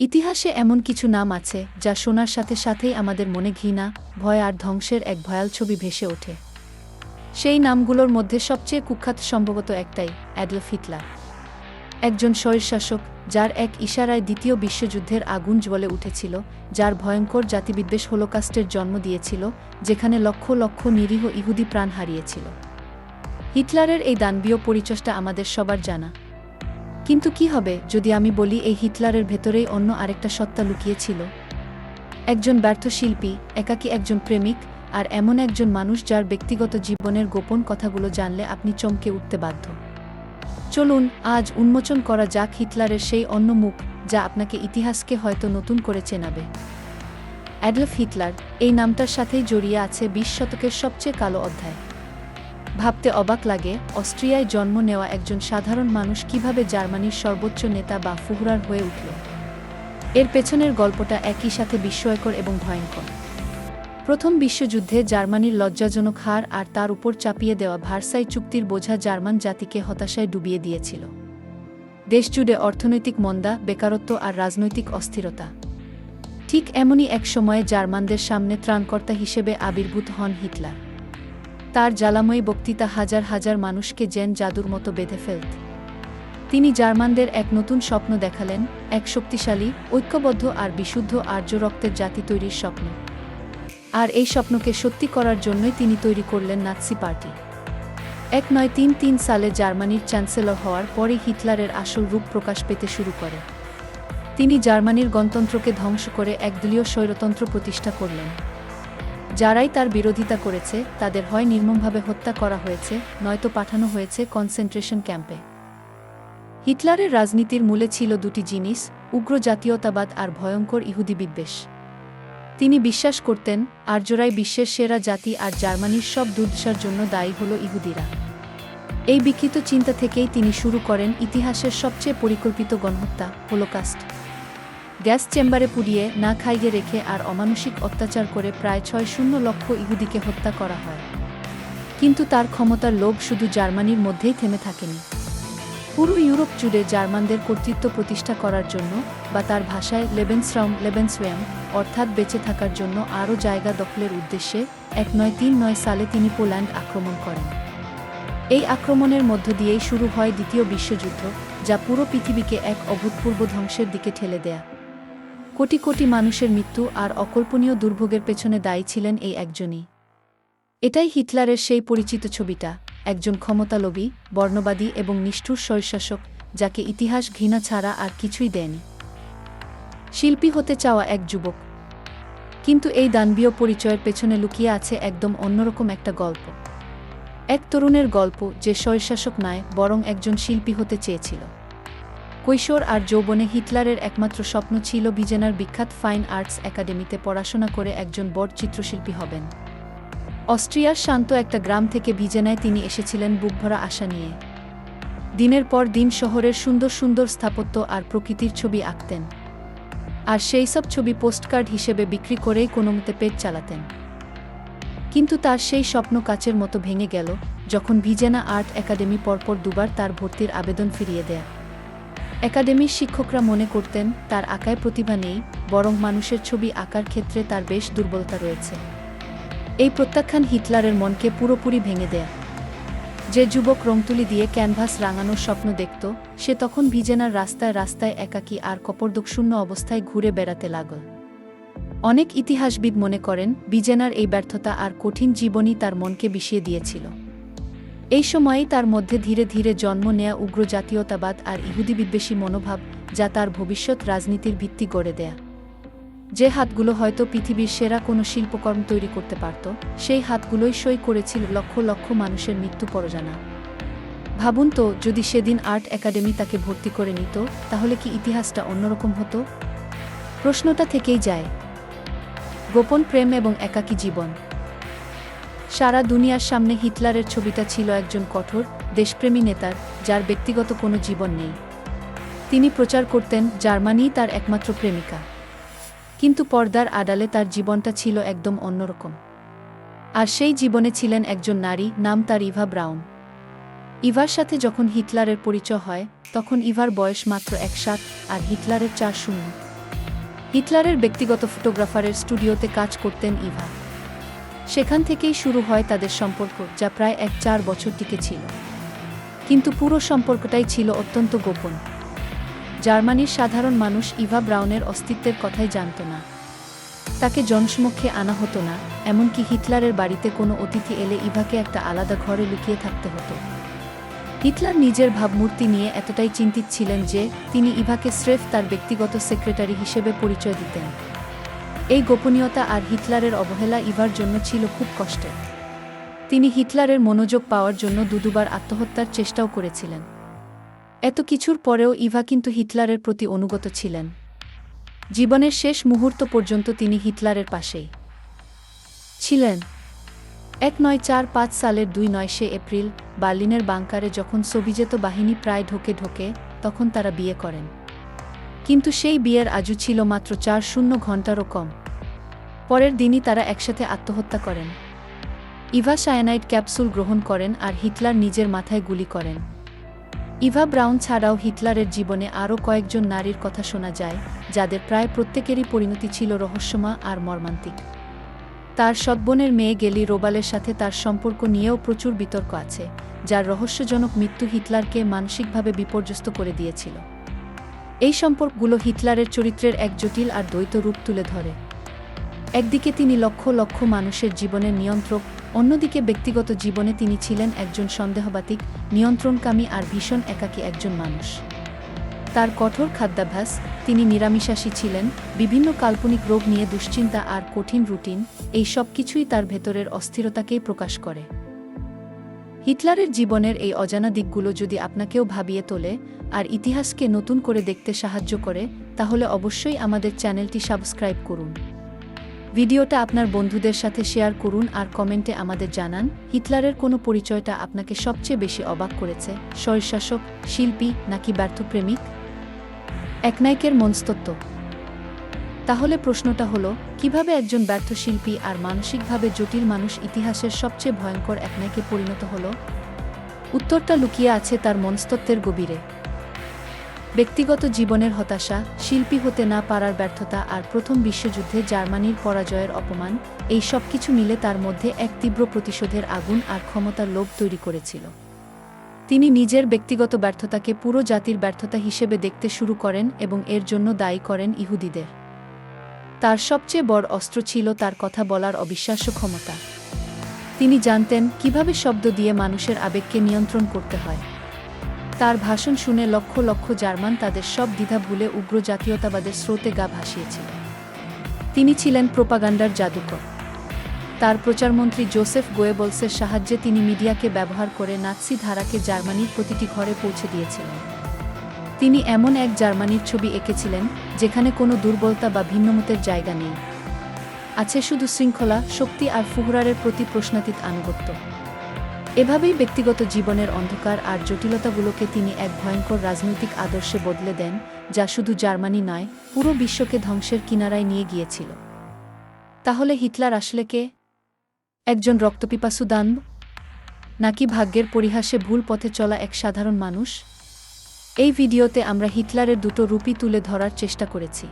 ইতিহাসে এমন কিছু নাম আছে, যা শোনার সাথে সাথেই আমাদের মনে ঘৃণা, ভয় আর ধ্বংসের এক ভয়াল ছবি ভেসে ওঠে। সেই নামগুলোর মধ্যে সবচেয়ে কুখ্যাত সম্ভবত একটাই, অ্যাডলফ হিটলার। একজন স্বৈরশাসক, যার এক ইশারায় দ্বিতীয় বিশ্বযুদ্ধের আগুন জ্বলে উঠেছিল, যার ভয়ঙ্কর জাতিবিদ্বেষ হোলোকাস্টের জন্ম দিয়েছিল, যেখানে লক্ষ লক্ষ নিরীহ ইহুদি প্রাণ হারিয়েছিল। হিটলারের এই দানবীয় পরিচয়টা আমাদের সবার জানা। কিন্তু কি হবে যদি আমি বলি এই হিটলারের ভেতরেই অন্য আরেকটা সত্তা লুকিয়েছিল? একজন ব্যর্থ শিল্পী, একাকী একজন প্রেমিক, আর এমন একজন মানুষ যার ব্যক্তিগত জীবনের গোপন কথাগুলো জানলে আপনি চমকে উঠতে বাধ্য। চলুন, আজ উন্মোচন করা যাক হিটলারের সেই অন্য মুখ, যা আপনাকে ইতিহাসকে হয়তো নতুন করে চেনাবে। অ্যাডলফ হিটলার, এই নামটার সাথেই জড়িয়ে আছে বিশ শতকের সবচেয়ে কালো অধ্যায়। ভাবতে অবাক লাগে, অস্ট্রিয়ায় জন্ম নেওয়া একজন সাধারণ মানুষ কীভাবে জার্মানির সর্বোচ্চ নেতা বা ফুহরার হয়ে উঠল। এর পেছনের গল্পটা একই সাথে বিস্ময়কর এবং ভয়ঙ্কর। প্রথম বিশ্বযুদ্ধে জার্মানির লজ্জাজনক হার আর তার উপর চাপিয়ে দেওয়া ভার্সাই চুক্তির বোঝা জার্মান জাতিকে হতাশায় ডুবিয়ে দিয়েছিল। দেশজুড়ে অর্থনৈতিক মন্দা, বেকারত্ব আর রাজনৈতিক অস্থিরতা। ঠিক এমনই এক সময়ে জার্মানদের সামনে ত্রাণকর্তা হিসেবে আবির্ভূত হন হিটলার। তার জ্বালাময়ী বক্তৃতা হাজার হাজার মানুষকে জেন জাদুর মতো বেঁধে ফেলত। তিনি জার্মানদের এক নতুন স্বপ্ন দেখালেন, এক শক্তিশালী, ঐক্যবদ্ধ আর বিশুদ্ধ আর্য রক্তের জাতি তৈরির স্বপ্ন। আর এই স্বপ্নকে সত্যি করার জন্যই তিনি তৈরি করলেন নাৎসি পার্টি। এক নয় তিন তিন সালে জার্মানির চ্যান্সেলর হওয়ার পরে হিটলারের আসল রূপ প্রকাশ পেতে শুরু করে। তিনি জার্মানির গণতন্ত্রকে ধ্বংস করে একদলীয় স্বৈরতন্ত্র প্রতিষ্ঠা করলেন। যারাই তার বিরোধিতা করেছে, তাদের হয় নির্মমভাবে হত্যা করা হয়েছে, নয়তো পাঠানো হয়েছে কনসেন্ট্রেশন ক্যাম্পে হিটলারের রাজনীতির মূলে ছিল দুটি জিনিস, উগ্র জাতীয়তাবাদ আর ভয়ঙ্কর ইহুদি বিদ্বেষ। তিনি বিশ্বাস করতেন, আর্যরাই বিশ্বের সেরা জাতি আর জার্মানির সব দুর্দশার জন্য দায়ী হল ইহুদিরা। এই বিকৃত চিন্তা থেকেই তিনি শুরু করেন ইতিহাসের সবচেয়ে পরিকল্পিত গণহত্যা, হোলোকাস্ট। গ্যাস চেম্বারে পুড়িয়ে না খাইয়ে রেখে আর অমানসিক অত্যাচার করে প্রায় ছয় শূন্য লক্ষ ইহুদিকে হত্যা করা হয়। কিন্তু তার ক্ষমতার লোভ শুধু জার্মানির মধ্যেই থেমে থাকেনি। পুরো ইউরোপ জুড়ে জার্মানদের কর্তৃত্ব প্রতিষ্ঠা করার জন্য বা তার ভাষায় লেবেন্সরাউম লেবেন্সওয়াম অর্থাৎ বেঁচে থাকার জন্য আরও জায়গা দখলের উদ্দেশ্যে এক নয় তিন নয় সালে তিনি পোল্যান্ড আক্রমণ করেন। এই আক্রমণের মধ্য দিয়েই শুরু হয় দ্বিতীয় বিশ্বযুদ্ধ, যা পুরো পৃথিবীকে এক অভূতপূর্ব ধ্বংসের দিকে ঠেলে দেয়া। কোটি কোটি মানুষের মৃত্যু আর অকল্পনীয় দুর্ভোগের পেছনে দায়ী ছিলেন এই একজনই। এটাই হিটলারের সেই পরিচিত ছবিটা, একজন ক্ষমতালোভী, বর্ণবাদী এবং নিষ্ঠুর স্বৈরশাসক যাকে ইতিহাস ঘৃণা ছাড়া আর কিছুই দেয়নি। শিল্পী হতে চাওয়া এক যুবক। কিন্তু এই দানবীয় পরিচয়ের পেছনে লুকিয়ে আছে একদম অন্যরকম একটা গল্প। এক তরুণের গল্প যে স্বৈরশাসক নয়, বরং একজন শিল্পী হতে চেয়েছিল। কৈশোর আর যৌবনে হিটলারের একমাত্র স্বপ্ন ছিল ভিজেনার বিখ্যাত ফাইন আর্টস একাডেমিতে পড়াশোনা করে একজন বড় চিত্রশিল্পী হবেন। অস্ট্রিয়ার শান্ত একটা গ্রাম থেকে ভিজেনায় তিনি এসেছিলেন বুকভরা আশা নিয়ে। দিনের পর দিন শহরের সুন্দর সুন্দর স্থাপত্য আর প্রকৃতির ছবি আঁকতেন। আর সেই সব ছবি পোস্টকার্ড হিসেবে বিক্রি করেই কোনোমতে পেট চালাতেন। কিন্তু তার সেই স্বপ্ন কাচের মতো ভেঙে গেল, যখন ভিজেনা আর্ট একাডেমি পরপর দুবার তার ভর্তির আবেদন ফিরিয়ে দেয়। একাডেমির শিক্ষকরা মনে করতেন, তার আঁকায় প্রতিভা নেই, বরং মানুষের ছবি আঁকার ক্ষেত্রে তার বেশ দুর্বলতা রয়েছে। এই প্রত্যাখ্যান হিটলারের মনকে পুরোপুরি ভেঙে দেয়। যে যুবক রংতুলি দিয়ে ক্যানভাস রাঙানোর স্বপ্ন দেখত, সে তখন ভিজেনার রাস্তায় রাস্তায় একাকী আর কপরদকশূন্য অবস্থায় ঘুরে বেড়াতে লাগল। অনেক ইতিহাসবিদ মনে করেন বিজেনার এই ব্যর্থতা আর কঠিন জীবনই তার মনকে বিষিয়ে দিয়েছিল। এই সময়েই তার মধ্যে ধীরে ধীরে জন্ম নেয়া উগ্র জাতীয়তাবাদ আর ইহুদি বিদ্বেষী মনোভাব যা তার ভবিষ্যৎ রাজনীতির ভিত্তি গড়ে দেয়া। যে হাতগুলো হয়তো পৃথিবীর সেরা কোনো শিল্পকর্ম তৈরি করতে পারত, সেই হাতগুলোই সই করেছিল লক্ষ লক্ষ মানুষের মৃত্যু পরজানা। ভাবুন তো, যদি সেদিন আর্ট একাডেমি তাকে ভর্তি করে নিত, তাহলে কি ইতিহাসটা অন্যরকম হতো? প্রশ্নটা থেকেই যায়। গোপন প্রেম এবং একাকী জীবন। সারা দুনিয়ার সামনে হিটলারের ছবিটা ছিল একজন কঠোর, দেশপ্রেমী নেতার, যার ব্যক্তিগত কোনো জীবন নেই। তিনি প্রচার করতেন জার্মানিই তার একমাত্র প্রেমিকা। কিন্তু পর্দার আড়ালে তার জীবনটা ছিল একদম অন্যরকম। আর সেই জীবনে ছিলেন একজন নারী, নাম তার ইভা ব্রাউন। ইভার সাথে যখন হিটলারের পরিচয় হয়, তখন ইভার বয়স মাত্র এক সাত আর হিটলারের চার শূন্য। হিটলারের ব্যক্তিগত ফটোগ্রাফারের স্টুডিওতে কাজ করতেন ইভা। সেখান থেকেই শুরু হয় তাদের সম্পর্ক, যা প্রায় এক চার বছর টিকে ছিল। কিন্তু পুরো সম্পর্কটাই ছিল অত্যন্ত গোপন। জার্মানির সাধারণ মানুষ ইভা ব্রাউনের অস্তিত্বের কথাই জানত না। তাকে জনসমক্ষে আনা হতো না, এমনকি হিটলারের বাড়িতে কোনো অতিথি এলে ইভাকে একটা আলাদা ঘরে লুকিয়ে থাকতে হতো। হিটলার নিজের ভাবমূর্তি নিয়ে এতটাই চিন্তিত ছিলেন যে তিনি ইভাকে স্রেফ তার ব্যক্তিগত সেক্রেটারি হিসেবে পরিচয় দিতেন। এই গোপনীয়তা আর হিটলারের অবহেলা ইভার জন্য ছিল খুব কষ্টের। তিনি হিটলারের মনোযোগ পাওয়ার জন্য দুদুবার আত্মহত্যার চেষ্টাও করেছিলেন। এত কিছুর পরেও ইভা কিন্তু হিটলারের প্রতি অনুগত ছিলেন। জীবনের শেষ মুহূর্ত পর্যন্ত তিনি হিটলারের পাশেই ছিলেন। এক নয় চার পাঁচ সালের দুই নয় সে এপ্রিল বার্লিনের বাংকারে যখন সোভিজেত বাহিনী প্রায় ঢোকে ঢোকে, তখন তারা বিয়ে করেন। কিন্তু সেই বিয়ের আজু ছিল মাত্র চার শূন্য ঘন্টারও কম। পরের দিনই তারা একসাথে আত্মহত্যা করেন। ইভা সায়ানাইড ক্যাপসুল গ্রহণ করেন আর হিটলার নিজের মাথায় গুলি করেন। ইভা ব্রাউন ছাড়াও হিটলারের জীবনে আরও কয়েকজন নারীর কথা শোনা যায়, যাদের প্রায় প্রত্যেকেরই পরিণতি ছিল রহস্যময় আর মর্মান্তিক। তার সৎবোনের মেয়ে গেলি রোবালের সাথে তার সম্পর্ক নিয়েও প্রচুর বিতর্ক আছে, যার রহস্যজনক মৃত্যু হিটলারকে মানসিকভাবে বিপর্যস্ত করে দিয়েছিল। এই সম্পর্কগুলো হিটলারের চরিত্রের এক জটিল আর দ্বৈত রূপ তুলে ধরে। একদিকে তিনি লক্ষ লক্ষ মানুষের জীবনের নিয়ন্ত্রক, অন্যদিকে ব্যক্তিগত জীবনে তিনি ছিলেন একজন সন্দেহবাতিক, নিয়ন্ত্রণকামী আর ভীষণ একাকী একজন মানুষ। তার কঠোর খাদ্যাভ্যাস, তিনি নিরামিষাসী ছিলেন, বিভিন্ন কাল্পনিক রোগ নিয়ে দুশ্চিন্তা আর কঠিন রুটিন, এই সব কিছুই তার ভেতরের অস্থিরতাকেই প্রকাশ করে। হিটলারের জীবনের এই অজানা দিকগুলো যদি আপনাকেও ভাবিয়ে তোলে আর ইতিহাসকে নতুন করে দেখতে সাহায্য করে, তাহলে অবশ্যই আমাদের চ্যানেলটি সাবস্ক্রাইব করুন। ভিডিওটা আপনার বন্ধুদের সাথে শেয়ার করুন আর কমেন্টে আমাদের জানান, হিটলারের কোনো পরিচয়টা আপনাকে সবচেয়ে বেশি অবাক করেছে, স্বৈরশাসক, শিল্পী নাকি ব্যর্থ ব্যর্থপ্রেমিক? একনায়কের মনস্তত্ব তাহলে প্রশ্নটা হলো, কীভাবে একজন ব্যর্থ শিল্পী আর মানসিকভাবে জটিল মানুষ ইতিহাসের সবচেয়ে ভয়ঙ্কর একনায়কে পরিণত হলো? উত্তরটা লুকিয়ে আছে তার মনস্তত্বের গভীরে। ব্যক্তিগত জীবনের হতাশা, শিল্পী হতে না পারার ব্যর্থতা আর প্রথম বিশ্বযুদ্ধে জার্মানির পরাজয়ের অপমান, এই সব কিছু মিলে তার মধ্যে এক তীব্র প্রতিশোধের আগুন আর ক্ষমতার লোভ তৈরি করেছিল। তিনি নিজের ব্যক্তিগত ব্যর্থতাকে পুরো জাতির ব্যর্থতা হিসেবে দেখতে শুরু করেন এবং এর জন্য দায়ী করেন ইহুদিদের। তার সবচেয়ে বড় অস্ত্র ছিল তার কথা বলার অবিশ্বাস্য ক্ষমতা। তিনি জানতেন কীভাবে শব্দ দিয়ে মানুষের আবেগকে নিয়ন্ত্রণ করতে হয়। তার ভাষণ শুনে লক্ষ লক্ষ জার্মান তাদের সব দ্বিধা ভুলে উগ্র জাতীয়তাবাদের স্রোতে গা ভাসিয়েছিল। তিনি ছিলেন প্রোপাগান্ডার জাদুকর। তার প্রচারমন্ত্রী জোসেফ গোয়েবলসের সাহায্যে তিনি মিডিয়াকে ব্যবহার করে নাৎসি ধারাকে জার্মানির প্রতিটি ঘরে পৌঁছে দিয়েছিলেন। তিনি এমন এক জার্মানির ছবি এঁকেছিলেন, যেখানে কোনো দুর্বলতা বা ভিন্নমতের জায়গা নেই। আছে শুধু শৃঙ্খলা, শক্তি আর ফুহরারের প্রতি প্রশ্নাতীত আনুগত্য। এভাবেই ব্যক্তিগত জীবনের অন্ধকার আর জটিলতাগুলোকে তিনি এক ভয়ঙ্কর রাজনৈতিক আদর্শে বদলে দেন, যা শুধু জার্মানি নয়, পুরো বিশ্বকে ধ্বংসের কিনারায় নিয়ে গিয়েছিল। তাহলে হিটলার আসলে কে? একজন রক্তপিপাসু দানব? নাকি ভাগ্যের পরিহাসে ভুল পথে চলা এক সাধারণ মানুষ? এই ভিডিওতে আমরা হিটলারের দুটো রূপই তুলে ধরার চেষ্টা করেছি।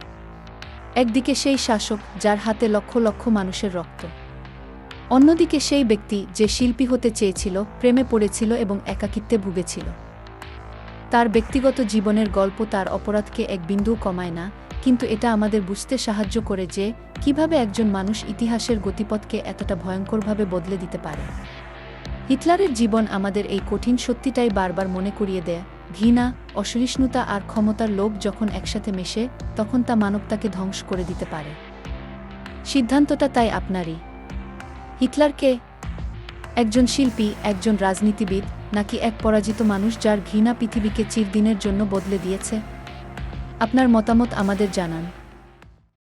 একদিকে সেই শাসক, যার হাতে লক্ষ লক্ষ মানুষের রক্ত। অন্যদিকে সেই ব্যক্তি যে শিল্পী হতে চেয়েছিল, প্রেমে পড়েছিল এবং একাকিত্বে ভুগেছিল। তার ব্যক্তিগত জীবনের গল্প তার অপরাধকে এক বিন্দু কমায় না, কিন্তু এটা আমাদের বুঝতে সাহায্য করে যে কীভাবে একজন মানুষ ইতিহাসের গতিপথকে এতটা ভয়ঙ্করভাবে বদলে দিতে পারে। হিটলারের জীবন আমাদের এই কঠিন সত্যিটাই বারবার মনে করিয়ে দেয়, ঘৃণা, অসহিষ্ণুতা আর ক্ষমতার লোভ যখন একসাথে মেশে, তখন তা মানবতাকে ধ্বংস করে দিতে পারে। সিদ্ধান্তটা তাই আপনারই। হিটলারকে? একজন শিল্পী, একজন রাজনীতিবিদ, নাকি এক পরাজিত মানুষ যার ঘৃণা পৃথিবীকে চিরদিনের জন্য বদলে দিয়েছে? আপনার মতামত আমাদের জানান।